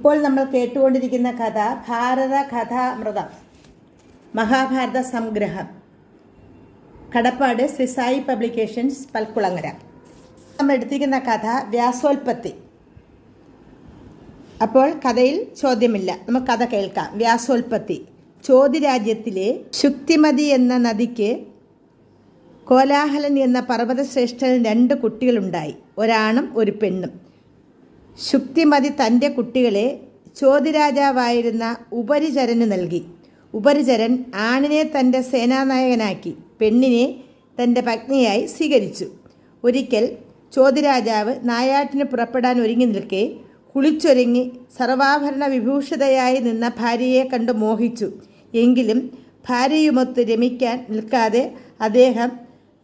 ഇപ്പോൾ നമ്മൾ കേട്ടുകൊണ്ടിരിക്കുന്ന കഥ ഭാരത കഥാമൃതം മഹാഭാരത സംഗ്രഹം. കടപ്പാട് ശ്രീ സായി പബ്ലിക്കേഷൻസ് പൽക്കുളങ്ങര. നമ്മൾ എടുത്തിരിക്കുന്ന കഥ വ്യാസോൽപത്തി അപ്പോൾ കഥയിൽ ചോദ്യമില്ല. നമുക്ക് കഥ കേൾക്കാം. വ്യാസോൽപത്തി ചോതിരാജ്യത്തിലെ ശുക്തിമതി എന്ന നദിക്ക് കോലാഹലൻ എന്ന പർവതശ്രേഷ്ഠൻ രണ്ട് കുട്ടികളുണ്ടായി. ഒരാണും ഒരു പെണ്ണും. ശുക്തിമതി തന്റെ കുട്ടികളെ ചോതിരാജാവായിരുന്ന ഉപരിചരന് നൽകി. ഉപരിചരൻ ആണിനെ തന്റെ സേനാനായകനാക്കി പെണ്ണിനെ തന്റെ പത്നിയായി സ്വീകരിച്ചു. ഒരിക്കൽ ചോതിരാജാവ് നായാട്ടിന് പുറപ്പെടാൻ ഒരുങ്ങി നിൽക്കെ കുളിച്ചൊരുങ്ങി സർവാഭരണ വിഭൂഷിതയായി നിന്ന ഭാര്യയെ കണ്ട് മോഹിച്ചു. എങ്കിലും ഭാര്യയുമൊത്ത് രമിക്കാൻ നിൽക്കാതെ അദ്ദേഹം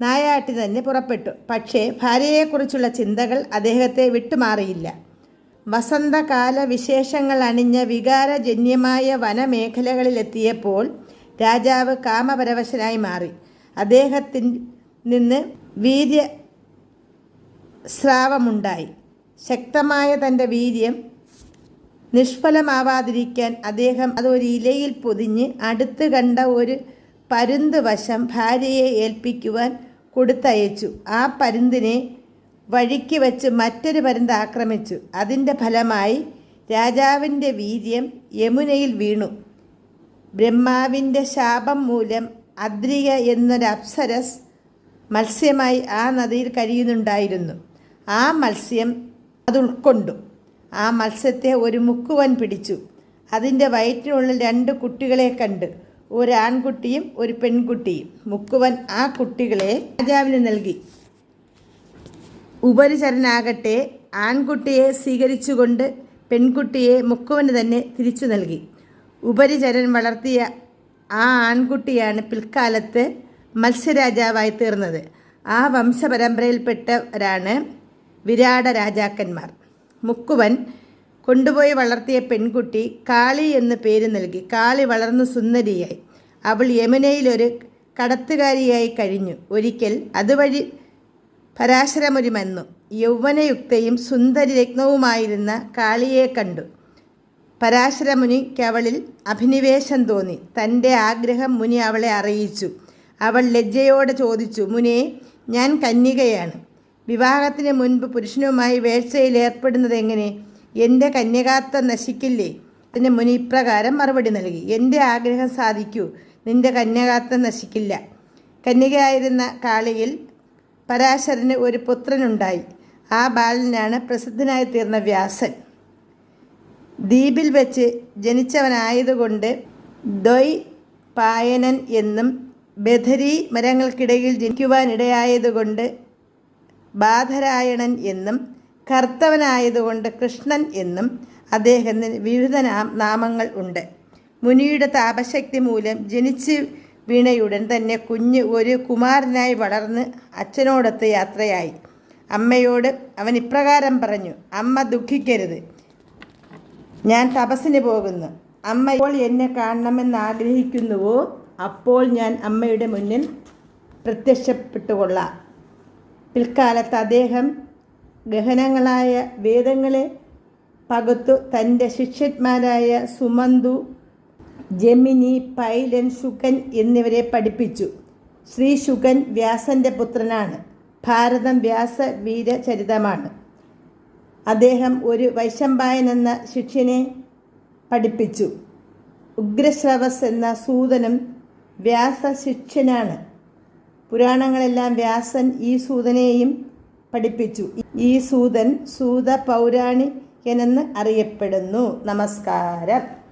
നായാട്ടി തന്നെ പുറപ്പെട്ടു. പക്ഷേ ഭാര്യയെക്കുറിച്ചുള്ള ചിന്തകൾ അദ്ദേഹത്തെ വിട്ടുമാറിയില്ല. വസന്തകാല വിശേഷങ്ങൾ അണിഞ്ഞ വികാരജന്യമായ വനമേഖലകളിലെത്തിയപ്പോൾ രാജാവ് കാമപരവശനായി മാറി. അദ്ദേഹത്തിൽ നിന്ന് വീര്യ സ്രാവമുണ്ടായി ശക്തമായ തന്റെ വീര്യം നിഷ്ഫലമാവാതിരിക്കാൻ അദ്ദേഹം അതൊരു ഇലയിൽ പൊതിഞ്ഞ് അടുത്ത് കണ്ട ഒരു പരുന്ത് വശം ഭാര്യയെ ഏൽപ്പിക്കുവാൻ കൊടുത്തയച്ചു. ആ പരുന്തിനെ വഴിക്ക് വച്ച് മറ്റൊരു പരുന്ത് ആക്രമിച്ചു. അതിന്റെ ഫലമായി രാജാവിന്റെ വീര്യം യമുനയിൽ വീണു. ബ്രഹ്മാവിന്റെ ശാപം മൂലം അദ്രിക എന്നൊരു അപ്സരസ് മത്സ്യമായി ആ നദിയിൽ കഴിയുന്നുണ്ടായിരുന്നു. ആ മത്സ്യം അത് ഉൾക്കൊണ്ടു ആ മത്സ്യത്തെ ഒരു മുക്കുവൻ പിടിച്ചു. അതിന്റെ വയറ്റിനുള്ളിൽ രണ്ട് കുട്ടികളെ കണ്ട്. ഒരു ആൺകുട്ടിയും ഒരു പെൺകുട്ടിയും. മുക്കുവൻ ആ കുട്ടികളെ രാജാവിന് നൽകി. ഉപരിചരനാകട്ടെ ആൺകുട്ടിയെ സ്വീകരിച്ചുകൊണ്ട് പെൺകുട്ടിയെ മുക്കുവന് തന്നെ തിരിച്ചു നൽകി. ഉപരിചരൻ വളർത്തിയ ആ ആൺകുട്ടിയാണ് പിൽക്കാലത്ത് മത്സ്യരാജാവായി തീർന്നത്. ആ വംശപരമ്പരയിൽപ്പെട്ടവരാണ് വിരാട രാജാക്കന്മാർ. മുക്കുവൻ കൊണ്ടുപോയി വളർത്തിയ പെൺകുട്ടി കാളി എന്ന് പേര് നൽകി. കാളി വളർന്നു സുന്ദരിയായി. അവൾ യമുനയിലൊരു കടത്തുകാരിയായി കഴിഞ്ഞു. ഒരിക്കൽ അതുവഴി പരാശരമുരി വന്നു യൗവനയുക്തയും സുന്ദരി രത്നവുമായിരുന്ന കാളിയെ കണ്ടു. പരാശരമുനി അവളിൽ അഭിനിവേശം തോന്നി. തന്റെ ആഗ്രഹം മുനി അവളെ അറിയിച്ചു. അവൾ ലജ്ജയോടെ ചോദിച്ചു മുനെ ഞാൻ കന്യകയാണ്. വിവാഹത്തിന് മുൻപ് പുരുഷനുമായി വേഴ്ചയിൽ ഏർപ്പെടുന്നത് എങ്ങനെ? എന്റെ കന്യകാത്വം നശിക്കില്ലേ? അതിന് മുനി ഇപ്രകാരം മറുപടി നൽകി. എന്റെ ആഗ്രഹം സാധിക്കൂ. നിന്റെ കന്യകാത്വം നശിക്കില്ല. കന്യകയായിരുന്ന കാളിയിൽ പരാശരന് ഒരു പുത്രനുണ്ടായി. ആ ബാലനാണ് പ്രസിദ്ധനായി തീർന്ന വ്യാസൻ. ദ്വീപിൽ വെച്ച് ജനിച്ചവനായതുകൊണ്ട് ദ്വൈ പായനൻ എന്നും ബധരി മരങ്ങൾക്കിടയിൽ ജനിക്കുവാനിടയായതുകൊണ്ട് ബാധരായണൻ എന്നും കർത്തവനായതുകൊണ്ട് കൃഷ്ണൻ എന്നും അദ്ദേഹത്തിന് വിവിധ നാമങ്ങൾ ഉണ്ട്. മുനിയുടെ താപശക്തി മൂലം ജനിച്ച് വീണയുടൻ തന്നെ കുഞ്ഞ് ഒരു കുമാരനായി വളർന്ന് അച്ഛനോടൊത്ത് യാത്രയായി. അമ്മയോട് അവൻ ഇപ്രകാരം പറഞ്ഞു അമ്മ ദുഃഖിക്കരുത്. ഞാൻ തപസ്സിന് പോകുന്നു. അമ്മ ഇപ്പോൾ എന്നെ കാണണമെന്ന് ആഗ്രഹിക്കുന്നുവോ? അപ്പോൾ ഞാൻ അമ്മയുടെ മുന്നിൽ പ്രത്യക്ഷപ്പെട്ടുകൊള്ളാം. പിൽക്കാലത്ത് അദ്ദേഹം ഗഹനങ്ങളായ വേദങ്ങളെ പകുത്തു തന്റെ ശിഷ്യന്മാരായ സുമന്തു ജമിനി പൈലൻ ശുകൻ എന്നിവരെ പഠിപ്പിച്ചു. ശ്രീ ശുകൻ വ്യാസന്റെ പുത്രനാണ്. ഭാരതം വ്യാസ വീരചരിതമാണ്. അദ്ദേഹം ഒരു വൈശമ്പായൻ എന്ന ശിഷ്യനെ പഠിപ്പിച്ചു. ഉഗ്രശ്രവസ് എന്ന സൂതനും വ്യാസ ശിഷ്യനാണ്. പുരാണങ്ങളെല്ലാം വ്യാസൻ ഈ സൂതനെയും പഠിപ്പിച്ചു. ഈ സൂതൻ സൂത പൗരാണികനെന്ന് അറിയപ്പെടുന്നു. നമസ്കാരം.